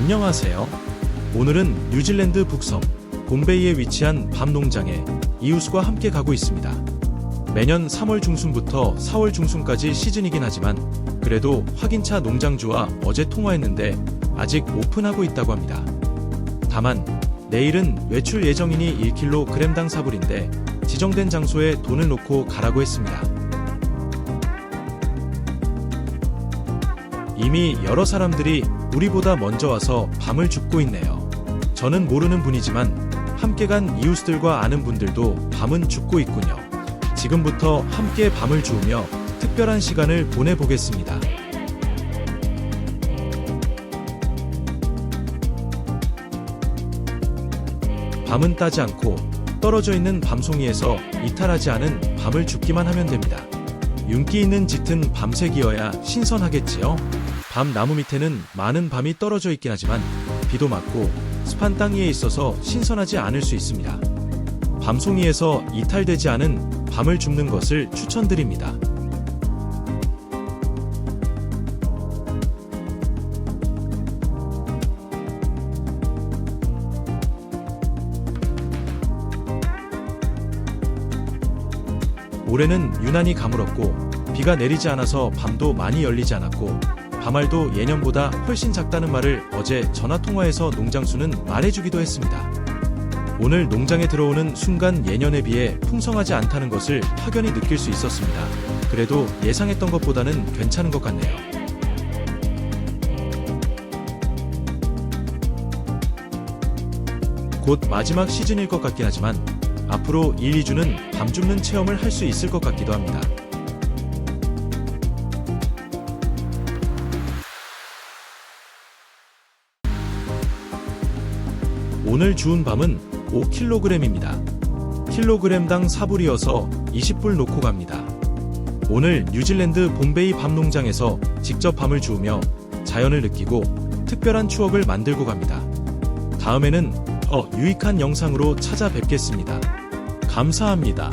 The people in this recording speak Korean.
안녕하세요. 오늘은 뉴질랜드 북섬 봄베이에 위치한 밤 농장에 이웃과 함께 가고 있습니다. 매년 3월 중순부터 4월 중순까지 시즌이긴 하지만 그래도 확인차 농장주와 어제 통화했는데 아직 오픈하고 있다고 합니다. 다만 내일은 외출 예정이니 1kg당 사불인데 지정된 장소에 돈을 놓고 가라고 했습니다. 이미 여러 사람들이 우리보다 먼저 와서 밤을 줍고 있네요. 저는 모르는 분이지만 함께 간 이웃들과 아는 분들도 밤은 줍고 있군요. 지금부터 함께 밤을 주우며 특별한 시간을 보내보겠습니다. 밤은 따지 않고 떨어져 있는 밤송이에서 이탈하지 않은 밤을 줍기만 하면 됩니다. 윤기 있는 짙은 밤색이어야 신선하겠지요? 밤 나무 밑에는 많은 밤이 떨어져 있긴 하지만 비도 맞고 습한 땅 위에 있어서 신선하지 않을 수 있습니다. 밤송이에서 이탈되지 않은 밤을 줍는 것을 추천드립니다. 올해는 유난히 가물었고 비가 내리지 않아서 밤도 많이 열리지 않았고 밤알도 예년보다 훨씬 작다는 말을 어제 전화통화에서 농장수는 말해주기도 했습니다. 오늘 농장에 들어오는 순간 예년에 비해 풍성하지 않다는 것을 확연히 느낄 수 있었습니다. 그래도 예상했던 것보다는 괜찮은 것 같네요. 곧 마지막 시즌일 것 같긴 하지만 앞으로 1, 2주는 밤 줍는 체험을 할 수 있을 것 같기도 합니다. 오늘 주운 밤은 5kg입니다. 킬로그램당 4불이어서 20불 놓고 갑니다. 오늘 뉴질랜드 봄베이 밤 농장에서 직접 밤을 주우며 자연을 느끼고 특별한 추억을 만들고 갑니다. 다음에는 더 유익한 영상으로 찾아뵙겠습니다. 감사합니다.